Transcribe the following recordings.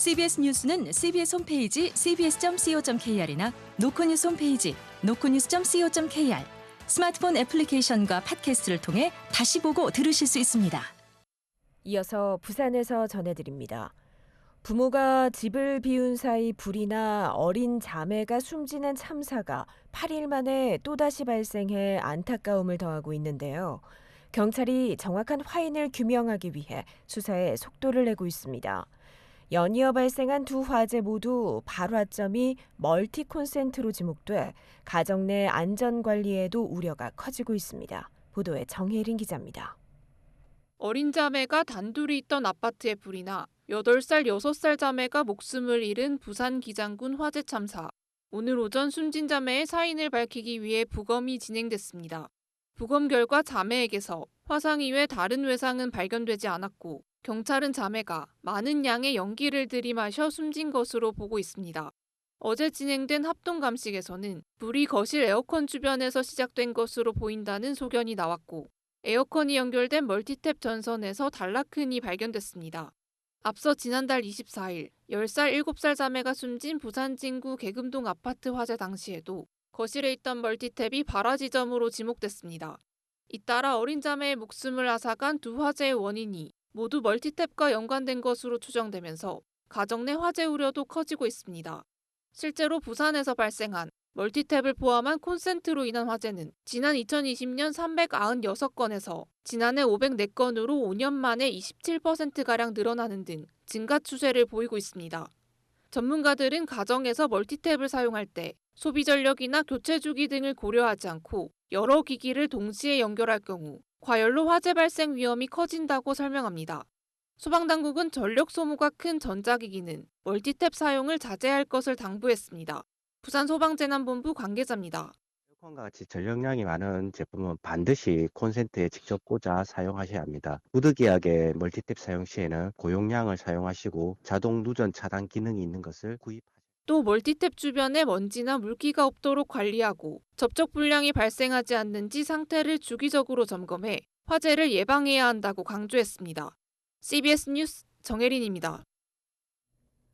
CBS 뉴스는 CBS 홈페이지 cbs.co.kr이나 노코뉴스 홈페이지 노코뉴스.co.kr 스마트폰 애플리케이션과 팟캐스트를 통해 다시 보고 들으실 수 있습니다. 이어서 부산에서 전해드립니다. 부모가 집을 비운 사이 불이 나 어린 자매가 숨지는 참사가 8일 만에 또다시 발생해 안타까움을 더하고 있는데요. 경찰이 정확한 화인을 규명하기 위해 수사에 속도를 내고 있습니다. 연이어 발생한 두 화재 모두 발화점이 멀티 콘센트로 지목돼 가정 내 안전 관리에도 우려가 커지고 있습니다. 보도에 정혜린 기자입니다. 어린 자매가 단둘이 있던 아파트에 불이 나 8살, 6살 자매가 목숨을 잃은 부산 기장군 화재 참사. 오늘 오전 숨진 자매의 사인을 밝히기 위해 부검이 진행됐습니다. 부검 결과 자매에게서 화상 이외 다른 외상은 발견되지 않았고 경찰은 자매가 많은 양의 연기를 들이마셔 숨진 것으로 보고 있습니다. 어제 진행된 합동 감식에서는 불이 거실 에어컨 주변에서 시작된 것으로 보인다는 소견이 나왔고 에어컨이 연결된 멀티탭 전선에서 단락흔이 발견됐습니다. 앞서 지난달 24일 10살 7살 자매가 숨진 부산 진구 개금동 아파트 화재 당시에도 거실에 있던 멀티탭이 발화 지점으로 지목됐습니다. 잇따라 어린 자매의 목숨을 앗아간 두 화재의 원인이 모두 멀티탭과 연관된 것으로 추정되면서 가정 내 화재 우려도 커지고 있습니다. 실제로 부산에서 발생한 멀티탭을 포함한 콘센트로 인한 화재는 지난 2020년 396건에서 지난해 504건으로 5년 만에 27%가량 늘어나는 등 증가 추세를 보이고 있습니다. 전문가들은 가정에서 멀티탭을 사용할 때 소비 전력이나 교체 주기 등을 고려하지 않고 여러 기기를 동시에 연결할 경우 과열로 화재 발생 위험이 커진다고 설명합니다. 소방당국은 전력 소모가 큰 전자기기는 멀티탭 사용을 자제할 것을 당부했습니다. 부산 소방재난본부 관계자입니다. 에어컨과 같이 전력량이 많은 제품은 반드시 콘센트에 직접 꽂아 사용하셔야 합니다. 부득이하게 멀티탭 사용 시에는 고용량을 사용하시고 자동 누전 차단 기능이 있는 것을 구입하십시오. 또 멀티탭 주변에 먼지나 물기가 없도록 관리하고 접촉 불량이 발생하지 않는지 상태를 주기적으로 점검해 화재를 예방해야 한다고 강조했습니다. CBS 뉴스 정혜린입니다.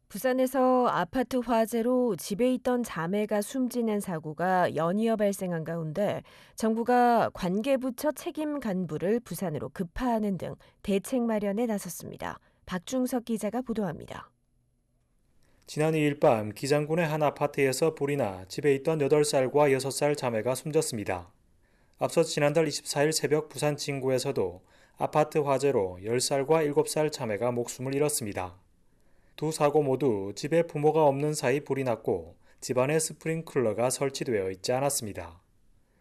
부산에서 아파트 화재로 집에 있던 자매가 숨지는 사고가 연이어 발생한 가운데 정부가 관계부처 책임 간부를 부산으로 급파하는 등 대책 마련에 나섰습니다. 박중석 기자가 보도합니다. 지난 2일 밤 기장군의 한 아파트에서 불이 나 집에 있던 8살과 6살 자매가 숨졌습니다. 앞서 지난달 24일 새벽 부산 진구에서도 아파트 화재로 10살과 7살 자매가 목숨을 잃었습니다. 두 사고 모두 집에 부모가 없는 사이 불이 났고 집안에 스프링클러가 설치되어 있지 않았습니다.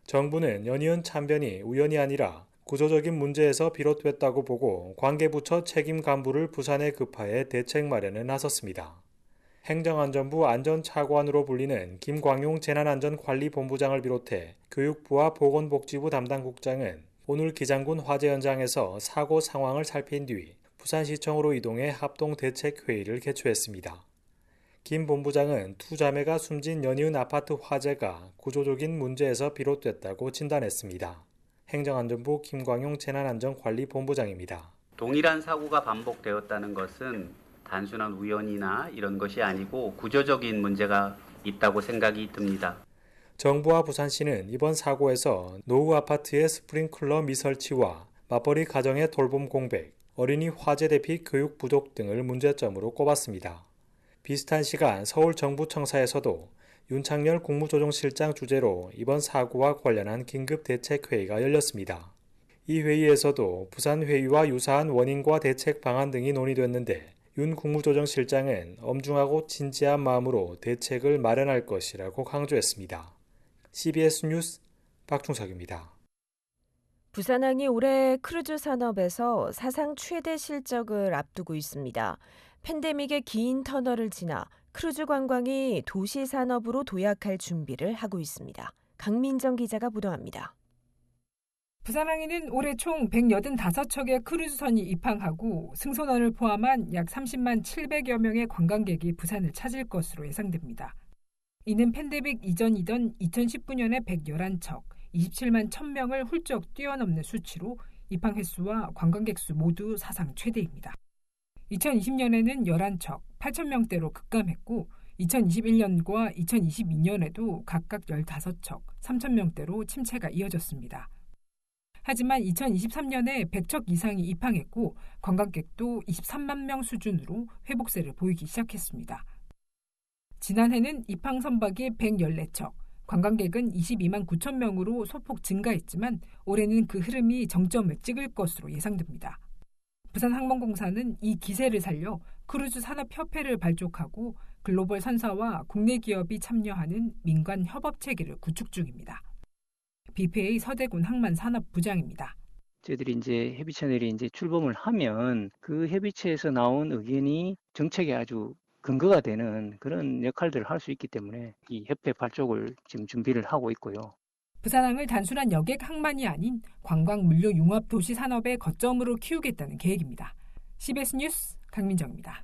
정부는 연이은 참변이 우연이 아니라 구조적인 문제에서 비롯됐다고 보고 관계부처 책임 간부를 부산에 급하해 대책 마련에 나섰습니다. 행정안전부 안전차관으로 불리는 김광용 재난안전관리본부장을 비롯해 교육부와 보건복지부 담당국장은 오늘 기장군 화재 현장에서 사고 상황을 살핀 뒤 부산시청으로 이동해 합동대책회의를 개최했습니다. 김 본부장은 두 자매가 숨진 연이은 아파트 화재가 구조적인 문제에서 비롯됐다고 진단했습니다. 행정안전부 김광용 재난안전관리본부장입니다. 동일한 사고가 반복되었다는 것은 단순한 우연이나 이런 것이 아니고 구조적인 문제가 있다고 생각이 듭니다. 정부와 부산시는 이번 사고에서 노후 아파트의 스프링클러 미설치와 맞벌이 가정의 돌봄 공백, 어린이 화재 대피 교육 부족 등을 문제점으로 꼽았습니다. 비슷한 시간 서울 정부청사에서도 윤창열 국무조정실장 주재로 이번 사고와 관련한 긴급 대책 회의가 열렸습니다. 이 회의에서도 부산 회의와 유사한 원인과 대책 방안 등이 논의됐는데 윤 국무조정실장은 엄중하고 진지한 마음으로 대책을 마련할 것이라고 강조했습니다. CBS 뉴스 박충석입니다. 부산항이 올해 크루즈 산업에서 사상 최대 실적을 앞두고 있습니다. 팬데믹의 긴 터널을 지나 크루즈 관광이 도시 산업으로 도약할 준비를 하고 있습니다. 강민정 기자가 보도합니다. 부산항에는 올해 총 185척의 크루즈선이 입항하고 승선원을 포함한 약 30만 700여 명의 관광객이 부산을 찾을 것으로 예상됩니다. 이는 팬데믹 이전이던 2019년에 111척, 27만 1000명을 훌쩍 뛰어넘는 수치로 입항 횟수와 관광객 수 모두 사상 최대입니다. 2020년에는 11척, 8,000명대로 급감했고 2021년과 2022년에도 각각 15척, 3,000명대로 침체가 이어졌습니다. 하지만 2023년에 100척 이상이 입항했고 관광객도 23만 명 수준으로 회복세를 보이기 시작했습니다. 지난해는 입항 선박이 114척, 관광객은 22만 9천 명으로 소폭 증가했지만 올해는 그 흐름이 정점을 찍을 것으로 예상됩니다. 부산항공공사는 이 기세를 살려 크루즈 산업협회를 발족하고 글로벌 선사와 국내 기업이 참여하는 민관 협업 체계를 구축 중입니다. BPA 서대군 항만 산업 부장입니다. 저희들이 이제 협의 채널이 이제 출범을 하면 그 협의체에서 나온 의견이 정책에 아주 근거가 되는 그런 역할들을 할 수 있기 때문에 이 협회 발족을 지금 준비를 하고 있고요. 부산항을 단순한 여객 항만이 아닌 관광 물류 융합 도시 산업의 거점으로 키우겠다는 계획입니다. CBS 뉴스 강민정입니다.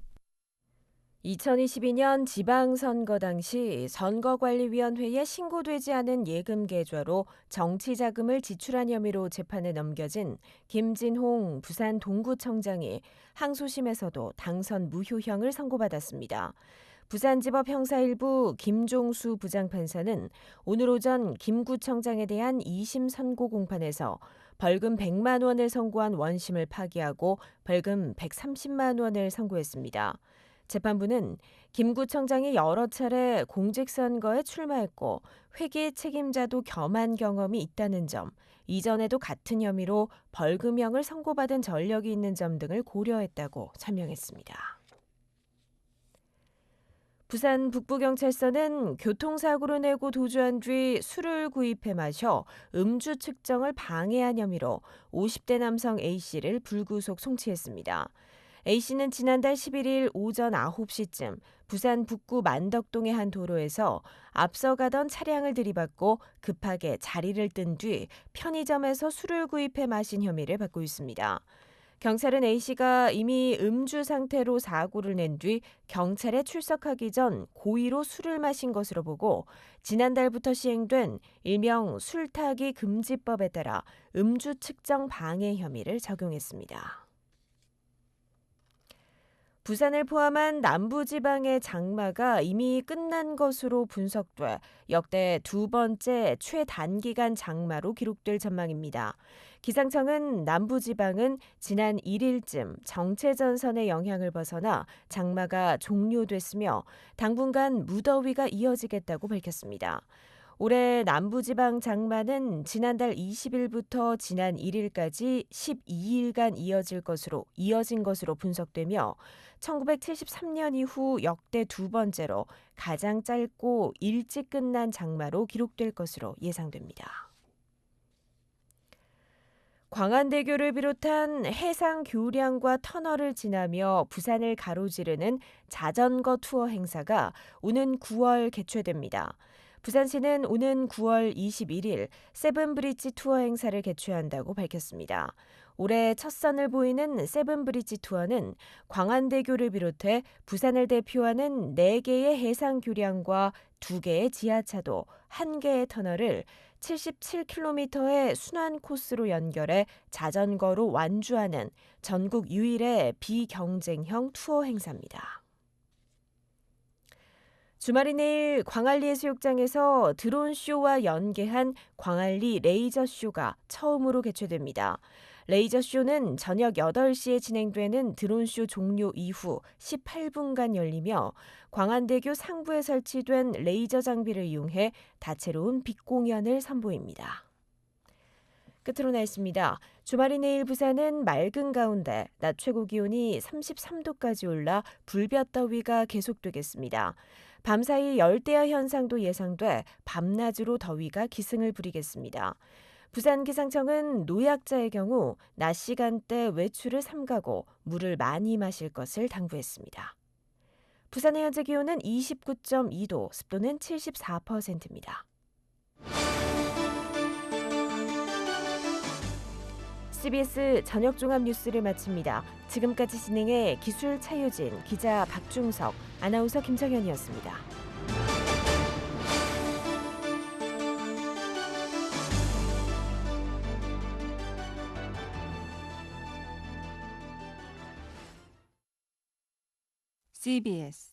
2022년 지방선거 당시 선거관리위원회에 신고되지 않은 예금 계좌로 정치 자금을 지출한 혐의로 재판에 넘겨진 김진홍 부산 동구청장이 항소심에서도 당선 무효형을 선고받았습니다. 부산지법 형사 1부 김종수 부장판사는 오늘 오전 김 구청장에 대한 2심 선고 공판에서 벌금 100만 원을 선고한 원심을 파기하고 벌금 130만 원을 선고했습니다. 재판부는 김 구청장이 여러 차례 공직선거에 출마했고 회계 책임자도 겸한 경험이 있다는 점, 이전에도 같은 혐의로 벌금형을 선고받은 전력이 있는 점 등을 고려했다고 설명했습니다. 부산 북부경찰서는 교통사고로 내고 도주한 뒤 술을 구입해 마셔 음주 측정을 방해한 혐의로 50대 남성 A씨를 불구속 송치했습니다. A씨는 지난달 11일 오전 9시쯤 부산 북구 만덕동의 한 도로에서 앞서가던 차량을 들이받고 급하게 자리를 뜬 뒤 편의점에서 술을 구입해 마신 혐의를 받고 있습니다. 경찰은 A씨가 이미 음주 상태로 사고를 낸 뒤 경찰에 출석하기 전 고의로 술을 마신 것으로 보고 지난달부터 시행된 일명 술 타기 금지법에 따라 음주 측정 방해 혐의를 적용했습니다. 부산을 포함한 남부지방의 장마가 이미 끝난 것으로 분석돼 역대 두 번째 최단기간 장마로 기록될 전망입니다. 기상청은 남부지방은 지난 1일쯤 정체전선의 영향을 벗어나 장마가 종료됐으며 당분간 무더위가 이어지겠다고 밝혔습니다. 올해 남부지방 장마는 지난달 20일부터 지난 1일까지 12일간 이어질 것으로 이어진 것으로 분석되며 1973년 이후 역대 두 번째로 가장 짧고 일찍 끝난 장마로 기록될 것으로 예상됩니다. 광안대교를 비롯한 해상 교량과 터널을 지나며 부산을 가로지르는 자전거 투어 행사가 오는 9월 개최됩니다. 부산시는 오는 9월 21일 세븐브릿지 투어 행사를 개최한다고 밝혔습니다. 올해 첫 선을 보이는 세븐브릿지 투어는 광안대교를 비롯해 부산을 대표하는 4개의 해상 교량과 2개의 지하차도, 1개의 터널을 77km의 순환 코스로 연결해 자전거로 완주하는 전국 유일의 비경쟁형 투어 행사입니다. 주말인 내일 광안리 해수욕장에서 드론쇼와 연계한 광안리 레이저쇼가 처음으로 개최됩니다. 레이저쇼는 저녁 8시에 진행되는 드론쇼 종료 이후 18분간 열리며 광안대교 상부에 설치된 레이저 장비를 이용해 다채로운 빛 공연을 선보입니다. 끝으로 날씨입니다. 주말인 내일 부산은 맑은 가운데 낮 최고 기온이 33도까지 올라 불볕 더위가 계속되겠습니다. 밤사이 열대야 현상도 예상돼 밤낮으로 더위가 기승을 부리겠습니다. 부산 기상청은 노약자의 경우 낮 시간대 외출을 삼가고 물을 많이 마실 것을 당부했습니다. 부산의 현재 기온은 29.2도, 습도는 74%입니다. CBS 저녁 종합 뉴스를 마칩니다. 지금까지 진행해 기술 차유진, 기자 박중석, 아나운서 김정현이었습니다. CBS